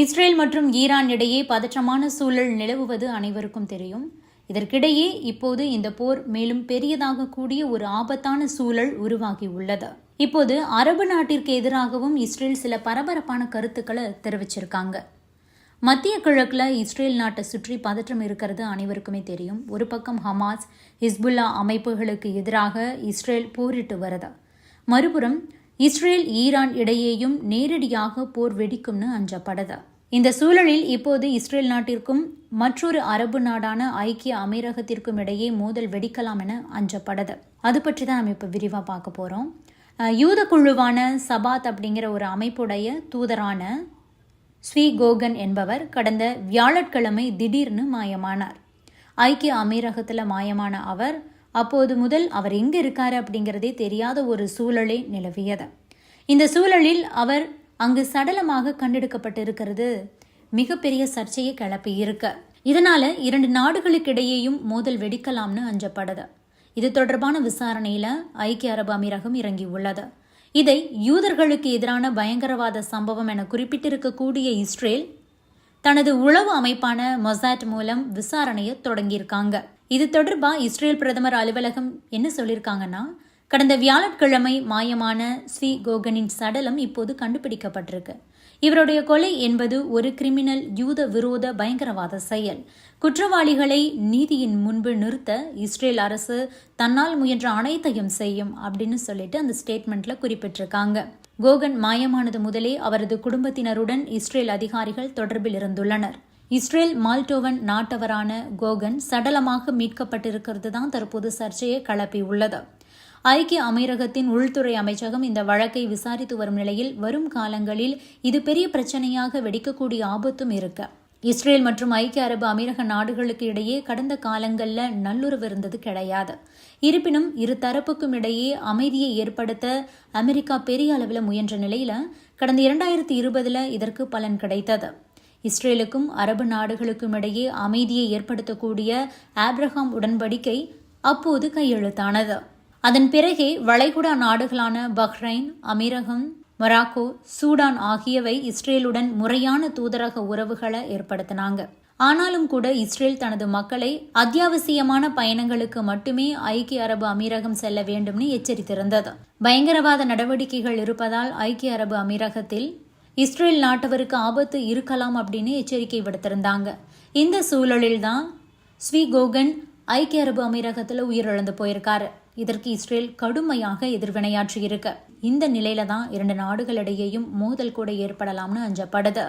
Israel மற்றும் Iran இடையே பதற்றமான சூழல் நிலவுவது அனைவருக்கும் தெரியும். இதற்கிடையே இப்போது இந்த போர் மேலும் பெரியதாக கூடிய ஒரு ஆபத்தான சூழல் உருவாகி உள்ளது. இப்போது அரபு நாட்டிற்கு எதிராகவும் இஸ்ரேல் சில பரபரப்பான கருத்துக்களை தெரிவிச்சிருக்காங்க. மத்திய கிழக்கில் இஸ்ரேல் நாட்டை சுற்றி பதற்றம் இருக்கிறது அனைவருக்குமே தெரியும். ஒரு பக்கம் ஹமாஸ் ஹிஸ்புல்லா அமைப்புகளுக்கு எதிராக இஸ்ரேல் போரிட்டு வருது. மறுபுறம் இஸ்ரேல் ஈரான் இடையேயும் நேரடியாக போர் வெடிக்கும்னு அஞ்சப்படுது. இந்த சூழலில் இப்போது இஸ்ரேல் நாட்டிற்கும் மற்றொரு அரபு நாடான ஐக்கிய அமீரகத்திற்கும் இடையே மோதல் வெடிக்கலாம் என அஞ்சப்படுது. அது பற்றி தான் நம்ம இப்போ விரிவாக பார்க்க போகிறோம் யூத குழுவான சபாத் அப்படிங்கிற ஒரு அமைப்புடைய தூதரான ஸ்வீ கோகன் என்பவர் கடந்த வியாழக்கிழமை திடீர்னு மாயமானார். ஐக்கிய அமீரகத்தில் மாயமான அவர் அப்போது முதல் அவர் எங்கே இருக்கார் அப்படிங்கிறதே தெரியாத ஒரு சூழலே நிலவியது. இந்த சூழலில் அவர் அங்கு சடலமாக கண்டெடுக்கப்பட்டிருக்கிறது மிகப்பெரிய சர்ச்சையை கிளப்பி இருக்க இதனால இரண்டு நாடுகளுக்கிடையேயும் மோதல் வெடிக்கலாம்னு அஞ்சப்படுது. இது தொடர்பான விசாரணையில ஐக்கிய அரபு அமீரகம் இறங்கியுள்ளது இதை யூதர்களுக்கு எதிரான பயங்கரவாத சம்பவம் என குறிப்பிட்டிருக்கக்கூடிய இஸ்ரேல் தனது உளவு அமைப்பான மொசாட் மூலம் விசாரணையை தொடங்கியிருக்காங்க. இது தொடர்பாக இஸ்ரேல் பிரதமர் அலுவலகம் என்ன சொல்லியிருக்காங்கன்னா கடந்த வியாழக்கிழமை மாயமான ஸ்ரீ கோகனின் சடலம் இப்போது கண்டுபிடிக்கப்பட்டிருக்கு. இவருடைய கொலை என்பது ஒரு கிரிமினல் யூத விரோத பயங்கரவாத செயல். குற்றவாளிகளை நீதியின் முன்பு நிறுத்த இஸ்ரேல் அரசு தன்னால் முயன்ற அனைத்தையும் செய்யும் அப்படின்னு சொல்லிட்டு அந்த ஸ்டேட்மெண்ட்ல குறிப்பிட்டிருக்காங்க. கோகன் மாயமானது முதலே அவரது குடும்பத்தினருடன் இஸ்ரேல் அதிகாரிகள் தொடர்பில் இருந்துள்ளனர். இஸ்ரேல் மால்டோவன் நாட்டவரான கோகன் சடலமாக மீட்கப்பட்டிருக்கிறது தான் தற்போது சர்ச்சையை கிளப்பி உள்ளது ஐக்கிய அமீரகத்தின் உள்துறை அமைச்சகம் இந்த வழக்கை விசாரித்து வரும் நிலையில் வரும் காலங்களில் இது பெரிய பிரச்சனையாக வெடிக்கக்கூடிய ஆபத்தும் இருக்கு. இஸ்ரேல் மற்றும் ஐக்கிய அரபு அமீரக நாடுகளுக்கு இடையே கடந்த காலங்களில் நல்லுறவு இருந்தது கிடையாது. இருப்பினும் இரு தரப்புக்கும் இடையே அமைதியை ஏற்படுத்த அமெரிக்கா பெரிய அளவில் முயன்ற நிலையில் கடந்த இரண்டாயிரத்தி இருபதுல இதற்கு பலன் கிடைத்தது. இஸ்ரேலுக்கும் அரபு நாடுகளுக்கும் இடையே அமைதியை ஏற்படுத்தக்கூடிய ஆப்ரஹாம் உடன்படிக்கை அப்போது கையெழுத்தானது. அதன் பிறகே வளைகுடா நாடுகளான பஹ்ரைன் அமீரகம் மொராக்கோ சூடான் ஆகியவை இஸ்ரேலுடன் முறையான தூதரக உறவுகளை ஏற்படுத்தினாங்க. ஆனாலும் கூட இஸ்ரேல் தனது மக்களை அத்தியாவசியமான பயணங்களுக்கு மட்டுமே ஐக்கிய அரபு அமீரகம் செல்ல வேண்டும்னு எச்சரித்திருந்தது. பயங்கரவாத நடவடிக்கைகள் இருப்பதால் ஐக்கிய அரபு அமீரகத்தில் இஸ்ரேல் நாட்டவருக்கு ஆபத்து இருக்கலாம் அப்படின்னு எச்சரிக்கை விடுத்திருந்தாங்க. இந்த சூழலில்தான் ஸ்ரீ கோகன் ஐக்கிய அரபு அமீரகத்தில் உயிரிழந்து போயிருக்காரு. இதற்கு இஸ்ரேல் கடுமையாக எதிர்வினையாற்றியிருக்கு. இந்த நிலையில தான் இரண்டு நாடுகளிடையேயும் மோதல் கூட ஏற்படலாம்னு அஞ்சப்படுது.